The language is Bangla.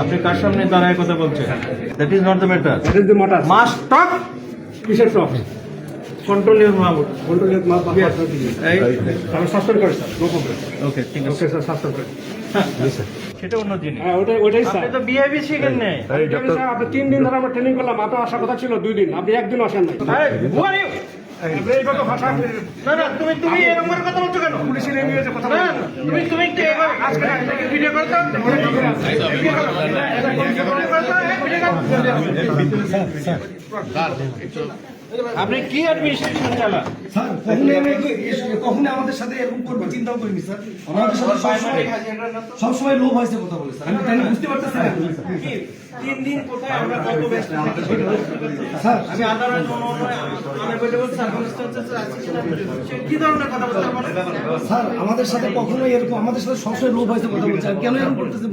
আপনি কার সামনে দাঁড়ায় কথা বলছেন? That is not the matter That is the matter. Must talk কিসের টপ কন্ট্রোল ইউর কন্ট্রোল আমি সাসপেন্ড করি স্যার নো প্রবলেম ওকে ঠিক আছে। স্যার সাসপেন্ড করি। সেটা অন্য জিনিস। হ্যাঁ ওটাই ওটাই স্যার। আপনি তো বিহেভি শিখেন নাই। আপনি তিন দিন ধরে আমরা ট্রেনিং করলাম আপনার আসার কথা ছিল দুই দিন আপনি একদিন আসেন নাই। তুমি তুমি এরকম কথা বলছো কেন? পুলিশের এমনি হয়েছে কথা না তুমি তুমি কি এবার আজকে ভিডিও করতে আপনি কি অ্যাডমিনিস্ট্রেশন চালান? স্যার কখনোই আমি এগুলো- আমাদের সাথে এরকম করবে চিন্তাও করিনি স্যার। আমাদের সাথে সবসময় সবসময় লোভ হয়েছে কথা বলে স্যার। আমি তাই বুঝতে পারতেছি না। তিন দিন কোথায় আমরা কত ব্যস্ত? থাকি সেটা বুঝতে পারছি। স্যার। আমি আদালত আনএভেলেবল সার্কামস্টেন্সেস আছে সেটা সে কি ধরনের কথা বলতে স্যার আমাদের সাথে কখনোই এরকম আমাদের সাথে সবসময় লোভ হয়েছে কথা বলছে। কেন এরকম করতেছে?